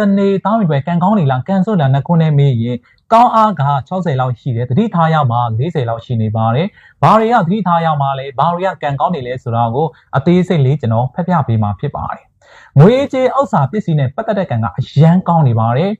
တနေသားမိပဲကန်ကောင်းနေလားကန်စွတ်လားနှစ်ခုနဲ့မေးရင်ကောင်းအားက60လောက်ရှိတယ်တတိထားရမှာ40လောက်ရှိနေပါတယ်ဘာတွေကတတိထားရမှာလဲဘာတွေကကန်ကောင်းနေလဲဆိုတာကိုအသေးစိတ်လေးကျွန်တော်ဖတ်ပြပေးမှာဖြစ်ပါတယ်ငွေကြေးဥစ္စာပစ္စည်းနဲ့ပတ်သက်တဲ့ကန်ကအရန်ကောင်းနေပါတယ်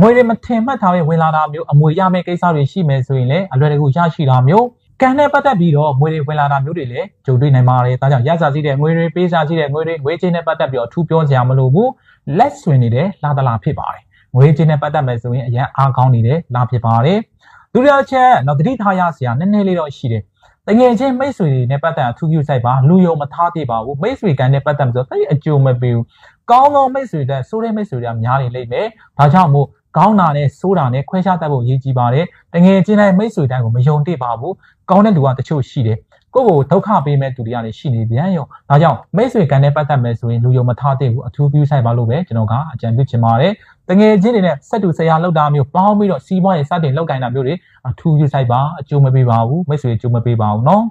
ငွေတွေမထင်မှတ်ထားတဲ့ဝင်လာတာမျိုးအမွေရမယ့်ကိစ္စတွေရှိမယ်ဆိုရင်လည်းအလွယ်တကူရရှိတာမျိုး ကံနဲ့ပတ်သက်ပြီးတော့ငွေတွေဝင်လာတာမျိုးတွေလည်းကြုံတွေ့နိုင်ပါတယ်။ဒါကြောင့်ရစာစီးတဲ့ငွေတွေပေးစာစီးတဲ့ငွေတွေငွေချင်းနဲ့ပတ်သက်ပြီးတော့အထူးပြောစရာမလိုဘူး။လက်ဆွင်နေတဲ့လာတလာဖြစ်ပါတယ်။ငွေချင်းနဲ့ပတ်သက်မယ်ဆိုရင်အရန်အားကောင်းနေတဲ့လာဖြစ်ပါတယ်။ဒုတိယချက်တော့တတိထားရစရာနည်းနည်းလေးတော့ရှိတယ်။တငယ်ချင်းမိတ်ဆွေတွေနဲ့ပတ်သက်အထူးပြုဆိုင်ပါလူယုံမထားသေးပါဘူးမိတ်ဆွေကံနဲ့ပတ်သက်ဆိုတော့တိတ်အကျိုးမပေးဘူးကောင်းသောမိတ်ဆွေတဲ့ဆိုးတဲ့မိတ်ဆွေတွေကများနေလိမ့်မယ်ဒါကြောင့်မို့ ကောင်းတာနဲ့ဆိုးတာနဲ့ခွဲခြားတတ်ဖို့ရည်ကြည်ပါတယ်တငယ်ချင်းတိုင်းမိတ်ဆွေတိုင်းကိုမယုံတိပါဘူးကောင်းတဲ့လူကတချို့ရှိတယ်ကိုယ့်ကိုဒုက္ခပေးမဲ့သူတွေကလည်းရှိနေပြန်ရောဒါကြောင့်မိတ်ဆွေကံနဲ့ပတ်သက်မယ်ဆိုရင်လူယုံမထားသေးဘူးအထူးပြုဆိုင်ပါလို့ပဲကျွန်တော်ကအကြံပြုချင်ပါတယ်တငယ်ချင်းတွေနဲ့ဆက်တူဆရာလောက်တာမျိုးပေါင်းပြီးတော့စီးပွားရေးစတင်လောက်ကင်တာမျိုးတွေအထူးပြုဆိုင်ပါအကျိုးမပေးပါဘူးမိတ်ဆွေအကျိုးမပေးပါဘူးနော်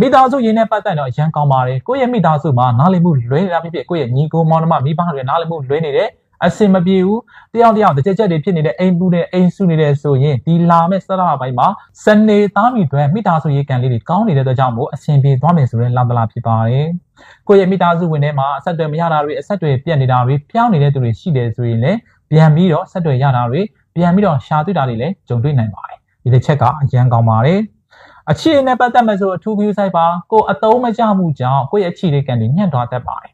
မိသားစုရင်းနဲ့ပတ်သက်တော့အရန်ကောင်းပါတယ်ကိုယ့်ရဲ့မိသားစုမှာနားလည်မှုလွဲနေတာဖြစ်ဖြစ်ကိုယ့်ရဲ့ညီကိုမောင်နှမမိဘတွေနားလည်မှုလွဲနေတယ် အစင်မပြေဘူးတယောက်တယောက်တစ်ချက်ချက်တွေဖြစ်နေတဲ့အိမ်ပူတဲ့အိမ်စုနေတဲ့ဆိုရင်ဒီလာမဲ့စရပိုင်းမှာစနေသားမိတွေမိသားစုရေးကံလေးတွေကောင်းနေတဲ့အတွက်ကြောင့်မို့အစင်ပြေသွားမယ်ဆိုတဲ့လာတလာဖြစ်ပါတယ်ကိုယ့်ရဲ့မိသားစုဝင်ထဲမှာအဆက်အသွယ်မရတာတွေအဆက်အသွယ်ပြတ်နေတာတွေပြောင်းနေတဲ့သူတွေရှိတယ်ဆိုရင်လည်းပြန်ပြီးတော့ဆက်သွယ်ရတာတွေပြန်ပြီးတော့ရှာတွေ့တာတွေလည်းကြုံတွေ့နိုင်ပါတယ်ဒီတစ်ချက်ကအရန်ကောင်းပါတယ်အခြေအနေပတ်သက်မဲ့ဆိုအထူးပြုဆိုင်ပါကိုအတုံးမကြမှုကြောင့်ကိုယ့်ရဲ့အခြေလေးကံတွေညှက်သွားတတ်ပါတယ်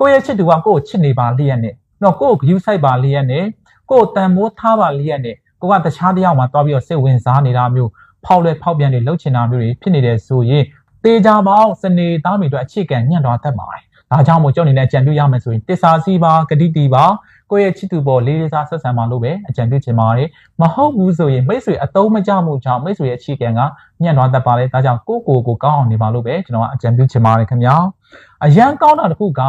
ကိုယ့်ရဲ့ချစ်သူကကိုယ့်ကိုချစ်နေပါလျက်နဲ့ တော့ကိုယ့်ကို view site ပါလျက်နဲ့ကိုယ့်တန်မိုးထားပါလျက်နဲ့ကိုကတခြားတယောက်မှာတွားပြီးတော့စိတ်ဝင်စားနေတာမျိုးဖောက်လဲဖောက်ပြန်တွေလှုပ်ချင်တာမျိုးတွေဖြစ်နေတယ်ဆိုရင်တေချာပေါင်းစနေသားမိတို့အခြေခံညှက်သွားတတ်ပါတယ်ဒါကြောင့်မို့ကြောင့်နေနဲ့ကြံပြရမယ်ဆိုရင်တစ္ဆာစီပါဂတိတီပါကိုယ့်ရဲ့ချစ်သူပေါ်လေးလေးစားဆက်ဆံပါလို့ပဲအကြံပြုချင်ပါတယ်မဟုတ်ဘူးဆိုရင်မိတ်ဆွေအတုံးမကြမှုကြောင့်မိတ်ဆွေရဲ့အခြေခံကညံ့သွားတတ်ပါလေဒါကြောင့်ကိုကိုကိုကောင်းအောင်နေပါလို့ပဲကျွန်တော်ကအကြံပြုချင်ပါတယ်ခင်ဗျာအရန်ကောင်းတာတစ်ခုက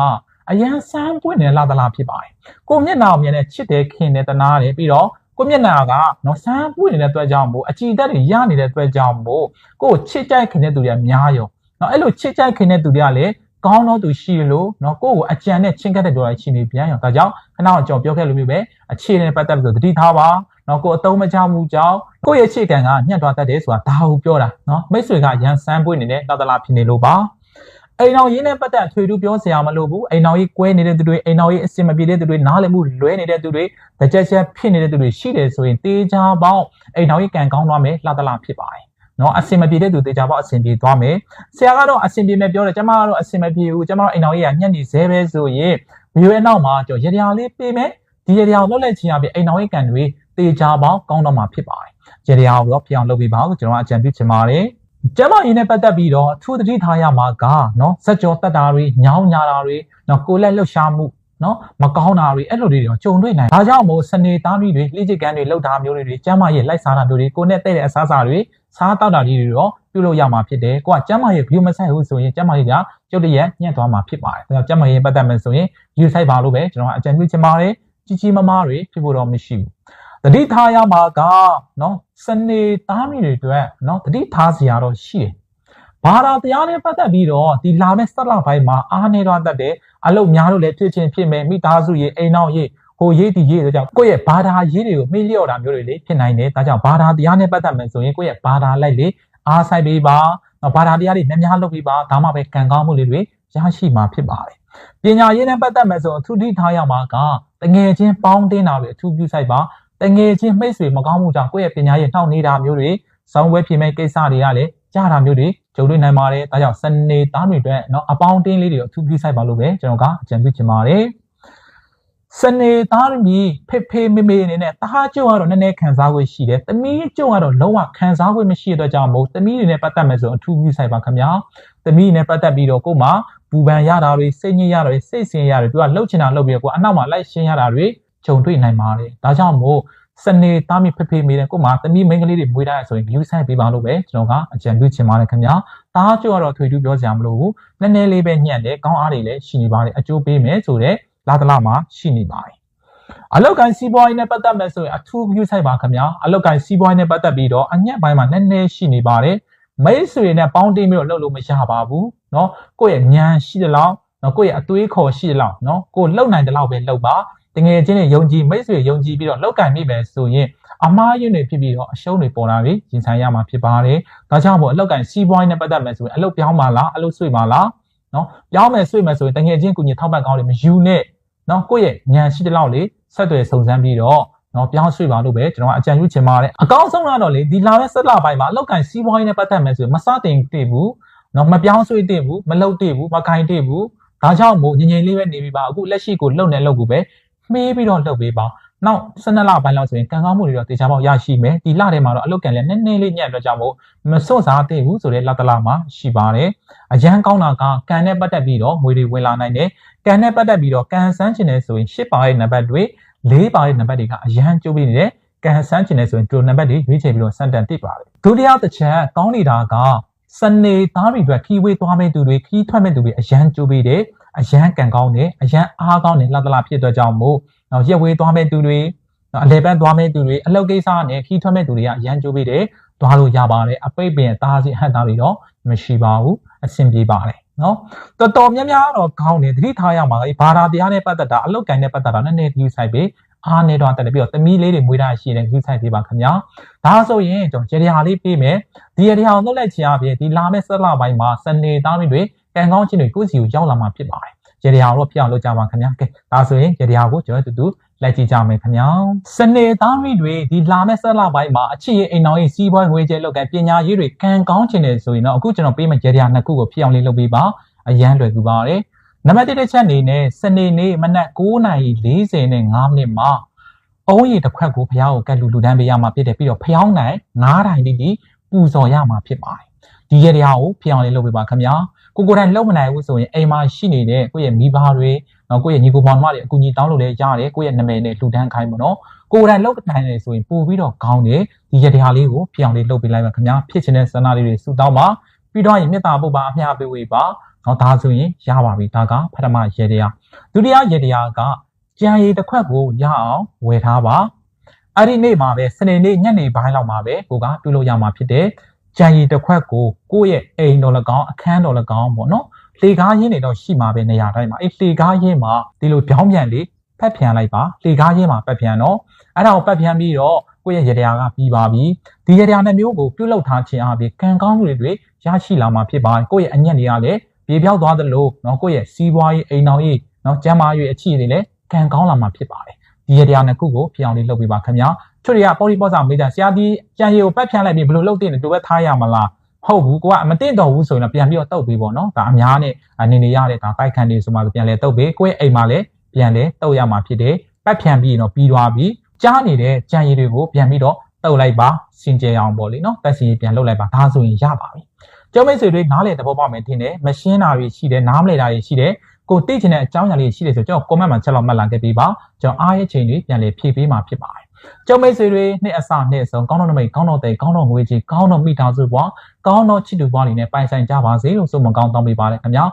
အရန်ဆန်းပွင့်နေလာသလားဖြစ်ပါတယ်ကိုမျက်နှာကိုမြင်တဲ့ချစ်တဲ့ခင်တဲ့တနာတယ်ပြီးတော့ကိုမျက်နှာကနော်ဆန်းပွင့်နေတဲ့အတွက်ကြောင့်မို့အကြည်တက်တွေရနေတဲ့အတွက်ကြောင့်မို့ကိုချစ်ကြိုက်ခင်တဲ့သူတွေကများရောနော်အဲ့လိုချစ်ကြိုက်ခင်တဲ့သူတွေကလည်းကောင်းတော့သူရှိလို့เนาะကိုယ့်ကိုအကြံနဲ့ချင်းကပ်တဲ့ပြောတာရှိနေပြန်ရောဒါကြောင့်ခဏအောင်ကြော်ပြောခဲ့လို့မျိုးပဲအခြေအနေပတ်သက်ပြီးတော့တတိထားပါเนาะကိုယ်အတုံးမချမှုကြောင့်ကိုယ့်ရဲ့အခြေခံကညှက်သွားတတ်တယ်ဆိုတာဒါဟုပြောတာเนาะမိတ်ဆွေကရန်ဆန်းပွင့်နေတဲ့တောက်တလားဖြစ်နေလို့ပါ အိမ်အောင်ရင်းနဲ့ပတ်သက်ထွေထူးပြောစရာမလိုဘူးအိမ်အောင်ကြီးကွဲနေတဲ့သူတွေအိမ်အောင်ကြီးအစင်မပြေတဲ့သူတွေနားလည်မှုလွဲနေတဲ့သူတွေတကြက်ချက်ဖြစ်နေတဲ့သူတွေရှိတယ်ဆိုရင်တေးချာပေါင်းအိမ်အောင်ကြီးကံကောင်းသွားမယ်လှတလားဖြစ်ပါတယ်နော်အစင်မပြေတဲ့သူတေချာပေါင်းအစင်ပြေသွားမယ်ဆရာကတော့အစင်ပြေမယ်ပြောတယ်ကျမကတော့အစင်မပြေဘူးကျမတို့အိမ်အောင်ကြီးကညက်နေသေးပဲဆိုရင်ဗီဒီယိုရဲ့နောက်မှာကျွန်တော်ရရလေးပေးမယ်ဒီရရကိုလောက်လက်ချင်ရပြီအိမ်အောင်ကြီးကံတွေတေချာပေါင်းကောင်းတော့မှာဖြစ်ပါတယ်ရရကိုတော့ပြောင်းလုပ်ပြီးပါဦးကျွန်တော်အကြံပြုချင်ပါတယ် ကျမရင်းနဲ့ပတ်သက်ပြီးတော့အထူးသတိထားရမှာကနော်စက်ကြောတက်တာတွေညောင်းညာတာတွေနော်ကိုလက်လှုပ်ရှားမှုနော်မကောင်းတာတွေအဲ့လိုတွေတော့ကြုံတွေ့နိုင်ဒါကြောင့်မို့စနေသားမိတွေလိကျစ်ကန်တွေလှုပ်တာမျိုးတွေကျမရဲ့လိုက်စားတာမျိုးတွေကိုနဲ့တဲ့တဲ့အစားအစာတွေစားတောက်တာတွေတော့ပြုလုပ်ရမှာဖြစ်တယ်ကိုကကျမရဲ့ view မဆိုင်ဘူးဆိုရင်ကျမရဲ့ကကျုပ်တရက်ညှက်သွားမှာဖြစ်ပါတယ်ဒါကြောင့်ကျမရဲ့ပတ်သက်မယ်ဆိုရင် view site ပါလို့ပဲကျွန်တော်အကြံပြုချင်ပါတယ်ကြီးကြီးမားမားတွေဖြစ်ဖို့တော့မရှိဘူး တတိထားရမှာကနော်စနေသားမိတွေအတွက်နော်တတိထားစရာတော့ရှိတယ်ဘာသာတရားနဲ့ပတ်သက်ပြီးတော့ဒီလာမယ့်ဆက်လာပိုင်းမှာအားနေတော့တတ်တယ်အလုပ်များလို့လည်းဖြစ်ချင်းဖြစ်မယ်မိသားစုရေးအိမ်နောက်ရေးဟိုရေးဒီရေးဆိုကြောင့်ကိုယ့်ရဲ့ဘာသာရေးတွေကိုမေ့လျော့တာမျိုးတွေလေဖြစ်နိုင်တယ်ဒါကြောင့်ဘာသာတရားနဲ့ပတ်သက်မယ်ဆိုရင်ကိုယ့်ရဲ့ဘာသာလိုက်လေအားဆိုင်ပေးပါဘာသာတရားတွေများများလုပ်ပေးပါဒါမှပဲကံကောင်းမှုလေးတွေရရှိမှာဖြစ်ပါတယ်ပညာရေးနဲ့ပတ်သက်မယ်ဆိုအထူးထိထားရမှာကတငယ်ချင်းပေါင်းတင်းတာတွေအထူးပြုဆိုင်ပါ တငယ်ချင်းမိတ်ဆွေမကောင်းမှုကြောင့်ကိုယ့်ရဲ့ပညာရေးနှောင့်နေတာမျိုးတွေစောင်းဝဲဖြစ်မဲ့ကိစ္စတွေကလည်းကြားတာမျိုးတွေကြုံတွေ့နိုင်ပါတယ်ဒါကြောင့်စနေသားတွေအတွက်เนาะအပေါင်းတင်းလေးတွေအထူးပြုဆိုင်ပါလို့ပဲကျွန်တော်ကအကြံပြုချင်ပါတယ်စနေသားမီဖေဖေမေမေအနေနဲ့တဟားကျုံကတော့နည်းနည်းခံစား권ရှိတယ်။တမီးကျုံကတော့လုံးဝခံစား권မရှိတဲ့အတွက်ကြောင့်မို့တမီးတွေနဲ့ပတ်သက်မယ်ဆိုအထူးပြုဆိုင်ပါခင်ဗျာ။တမီးနဲ့ပတ်သက်ပြီးတော့ကို့မှာပူပန်ရတာတွေစိတ်ညစ်ရတာတွေစိတ်ဆင်းရတာတွေသူကလှုပ်ချင်တာလှုပ်ပြီးတော့ကိုအနောက်မှာလိုက်ရှင်းရတာတွေ ဂျုံတွေ့နိုင်ပါတယ်။ဒါကြောင့်မို့စနေသားမီဖေဖေမေတဲ့ကို့မှာတမီးမိန်းကလေးတွေမွေးထားရဆိုရင် view ဆိုင်ပေးပါလို့ပဲကျွန်တော်ကအကြံပြုချင်ပါတယ်ခင်ဗျာ။တားကျုံကတော့ထွေထူးပြောစရာမလိုဘူး။နည်းနည်းလေးပဲညံ့တယ်ကောင်းအားတွေလည်းရှိနေပါတယ်အကျိုးပေးမယ်ဆိုတော့လာတလာမှာရှိနေပါတယ်အလောက်ကန်စီးပွားရေးနဲ့ပတ်သက်မဲ့ဆိုရင်အထူး view ဆိုင်ပါခင်ဗျာအလောက်ကန်စီးပွားရေးနဲ့ပတ်သက်ပြီးတော့အညက်ပိုင်းမှာနည်းနည်းရှိနေပါတယ်မိတ်ဆွေနဲ့ပေါင်းတင်းပြီးတော့လှုပ်လို့မရပါဘူးเนาะကိုယ့်ရဲ့ဉာဏ်ရှိတဲ့လောက်เนาะကိုယ့်ရဲ့အသွေးခေါ်ရှိတဲ့လောက်เนาะကိုလှုပ်နိုင်တဲ့လောက်ပဲလှုပ်ပါ တငယ်ချင်းတွေယုံကြည်မိတ်ဆွေယုံကြည်ပြီးတော့လောက်ကင်မိမယ်ဆိုရင်အမားယွန်းတွေဖြစ်ပြီးတော့အရှုံးတွေပေါ်လာပြီးရင်ဆိုင်ရမှာဖြစ်ပါတယ်ဒါကြောင့်မို့အလောက်ကင်စီးပွားရေးနဲ့ပတ်သက်မယ်ဆိုရင်အလုပ်ပြောင်းပါလားအလုပ်ဆွေပါလားနော်ပြောင်းမယ်ဆွေမယ်ဆိုရင်တငယ်ချင်းကုညီထောက်ပံ့ကောင်းတွေမယူနဲ့နော်ကိုယ့်ရဲ့ဉာဏ်ရှိတဲ့လောက်လေဆက်သွယ်စုံစမ်းပြီးတော့နော်ပြောင်းရွှေ့ပါလို့ပဲကျွန်တော်ကအကြံပြုချင်ပါတယ်အကောင်းဆုံးကတော့လေဒီလာမဲ့ဆက်လာပိုင်းမှာအလောက်ကင်စီးပွားရေးနဲ့ပတ်သက်မယ်ဆိုရင်မစတင်တည်ဘူးနော်မပြောင်းရွှေ့တည်ဘူးမလုပ်တည်ဘူးမကင်တည်ဘူးဒါကြောင့်မို့ငြိမ်ငြိမ်လေးပဲနေပြီးပါအခုလက်ရှိကိုလှုပ်နေလှုပ်ကိုပဲ မှေးပြီးတော့လှုပ်ပေးပါနောက်12လပိုင်းလောက်ဆိုရင်ကံကောင်းမှုတွေတော့တေချာပေါက်ရရှိမယ်ဒီလထဲမှာတော့အလုတ်ကံလည်းနည်းနည်းလေးညံ့အတွက်ကြောင့်မို့မစွန့်စားသေးဘူးဆိုတဲ့လတလမှာရှိပါတယ်အရန်ကောင်းတာကကံနဲ့ပတ်သက်ပြီးတော့ငွေတွေဝင်လာနိုင်တယ်ကံနဲ့ပတ်သက်ပြီးတော့ကံဆန်းချင်တယ်ဆိုရင်10ပါးရဲ့နံပါတ်တွေ၄ပါးရဲ့နံပါတ်တွေကအရန်ကျိုးပြီးနေတယ်ကံဆန်းချင်တယ်ဆိုရင်ဒီလိုနံပါတ်တွေရွေးချယ်ပြီးတော့စမ်းတန်တိပါတယ်ဒုတိယတစ်ချက်ကောင်းနေတာကစနေသားတွေအတွက်ခီးဝေးသွားမဲ့သူတွေခီးထွက်မဲ့သူတွေအရန်ကျိုးပြီးတယ် အရန်ကံကောင်းတယ်အရန်အားကောင်းတယ်လှတလဖြစ်တဲ့ကြောင့်မို့နောက်ရက်ဝေးသွားမဲ့သူတွေနော်အလဲပန်းသွားမဲ့သူတွေအလုပ်ကိစ္စနဲ့ခီးထွက်မဲ့သူတွေကရန်ကြိုးပေးတယ်သွားလို့ရပါတယ်အပိတ်ပင်သားစီဟန်သားတွေတော့မရှိပါဘူးအဆင်ပြေပါတယ်နော်တော်တော်များများတော့ကောင်းတယ်သတိထားရမှာလေဘာသာတရားနဲ့ပတ်သက်တာအလုပ်ကိုင်းနဲ့ပတ်သက်တာနည်းနည်း view site ပဲအားနေတော့တက်တယ်ပြီးတော့သမီးလေးတွေမွေးထားရှိတဲ့ view site ပေးပါခင်ဗျာဒါဆိုရင်ကျွန်တော်ရေရာလေးပေးမယ်ဒီရေရာကိုနှုတ်လိုက်ချင်အပြင်ဒီလာမယ့်ဆက်လာပိုင်းမှာစနေသားတွေ ကံကောင်းခြင်းတွေကိုစီကိုရောက်လာမှာဖြစ်ပါတယ်ရေရာကိုတော့ပြောင်းလို့ကြပါခင်ဗျာကဲဒါဆိုရင်ရေရာကိုကျွန်တော်တူတူလိုက်ကြည့်ကြမယ်ခင်ဗျာစနေသားမိတွေဒီလာမဲ့ဆက်လာပိုင်းမှာအချစ်ရဲ့အိမ်တော်ရဲ့စီးပွားငွေကြေးလောက်ကပညာရေးတွေကံကောင်းခြင်းနေဆိုရင်တော့အခုကျွန်တော်ပေးမယ့်ရေရာနှစ်ခုကိုဖြစ်အောင်လေးလုပ်ပေးပါအရန်လွယ်ကူပါတယ်နံပါတ်1တစ်ချက်အနေနဲ့စနေနေ့မနက်9:40နဲ့5မိနစ်မှာအုံးရည်တစ်ခွက်ကိုဖျားကိုကတ်လူလူတန်းပေးရမှာဖြစ်တယ်ပြီးတော့ဖျောင်းနိုင်9တိုင်းတိတိပူဇော်ရမှာဖြစ်ပါတယ်ဒီရေရာကိုဖျောင်းလေးလုပ်ပေးပါခင်ဗျာ ကိုကိုယ်တိုင်လုံမနိုင်ဘူးဆိုရင်အိမ်မှာရှိနေတဲ့ကိုယ့်ရဲ့မိဘတွေနော်ကိုယ့်ရဲ့ညီကိုမောင်နှမတွေအကူအညီတောင်းလို့လည်းရတယ်ကိုယ့်ရဲ့နာမည်နဲ့လှူဒန်းခိုင်းပါတော့ကိုယ်တိုင်လုံနိုင်တယ်ဆိုရင်ပို့ပြီးတော့ခေါင်းတယ်ဒီရတရားလေးကိုပြောင်းလေးလှုပ်ပေးလိုက်ပါခင်ဗျာဖြစ်ချင်တဲ့ဆန္ဒလေးတွေဆူတောင်းပါပြီးတော့ရင်မေတ္တာပုပ္ပါအမြပေးဝေးပါနော်ဒါဆိုရင်ရပါပြီဒါကပထမရေတရားဒုတိယရေတရားကကြံရည်တစ်ခွက်ကိုရအောင်ဝယ်ထားပါအဲ့ဒီနေ့မှာပဲစနေနေ့ညနေပိုင်းလောက်မှာပဲကိုကပြုလုပ်ရမှာဖြစ်တယ် ကြံရည်တစ်ခွက်ကိုကိုယ့်ရဲ့အိမ်တော်၎င်းအခန်းတော်၎င်းပေါ့နော်လေကားရင်းတွေတော့ရှိမှာပဲနေရာတိုင်းမှာအဲ့လေကားရင်းမှာဒီလိုပြောင်းပြန်လေးဖက်ပြန်လိုက်ပါလေကားရင်းမှာဖက်ပြန်တော့အဲ့ဒါကိုဖက်ပြန်ပြီးတော့ကိုယ့်ရဲ့ရတရားကပြီးပါပြီဒီရတရားနဲ့မျိုးကိုပြုတ်လောက်ထားခြင်းအပြင်ကံကောင်းမှုတွေရရှိလာမှာဖြစ်ပါတယ်ကိုယ့်ရဲ့အညက်တွေကလည်းပြေပြောက်သွားသလိုเนาะကိုယ့်ရဲ့စီးပွားရေးအိမ်တော်ရေးเนาะကျန်းမာရေးအချစ်တွေလည်းကံကောင်းလာမှာဖြစ်ပါတယ်ဒီရတရားနှစ်ခုကိုဖြစ်အောင်လေးလုပ်ပေးပါခင်ဗျာ ချွတ်ရပေါ်လီပေါ်စာမေးတာဆရာဒီကြံရီကိုပတ်ဖြန့်လိုက်ပြီးဘယ်လိုလုပ်တင်လဲသူပဲထားရမလားဟုတ်ဘူးကိုကမတင်တော့ဘူးဆိုရင်တော့ပြန်ပြီးတော့တုတ်ပေးပေါ့နော်ဒါအများနဲ့နေနေရတဲ့ဒါတိုက်ခန့်နေဆိုမှပြန်လဲတုတ်ပေးကိုယ့်ရဲ့အိမ်မှာလည်းပြန်လဲတုတ်ရမှာဖြစ်တယ်ပတ်ဖြန့်ပြီးတော့ပြီးသွားပြီကြားနေတဲ့ကြံရည်တွေကိုပြန်ပြီးတော့တုတ်လိုက်ပါစင်ကြယ်အောင်ပေါ့လေနော်တက်စီပြန်လုပ်လိုက်ပါဒါဆိုရင်ရပါပြီကျောင်းမိတ်ဆွေတွေနားလေသဘောပေါက်မယ်ထင်တယ်မရှင်းတာတွေရှိတယ်နားမလည်တာတွေရှိတယ်ကိုသိချင်တဲ့အကြောင်းအရာလေးရှိတယ်ဆိုကျွန်တော် comment မှာချက်လောက်မှတ်လာခဲ့ပေးပါကျွန်တော်အားရဲ့ချိန်တွေပြန်လေဖြည့်ပေးမှာဖြစ်ပါတယ် ကျောင်းမိတ်ဆွေတွေနှစ်အစနှစ်အစုံကောင်းတော့နမိတ်ကောင်းတော့တဲ့ကောင်းတော့ငွေကြီးကောင်းတော့မိသားစုဘွားကောင်းတော့ချစ်သူဘွားတွေနဲ့ပိုင်ဆိုင်ကြပါစေလို့ဆုမကောင်းတောင်းပေးပါတယ်ခင်ဗျာ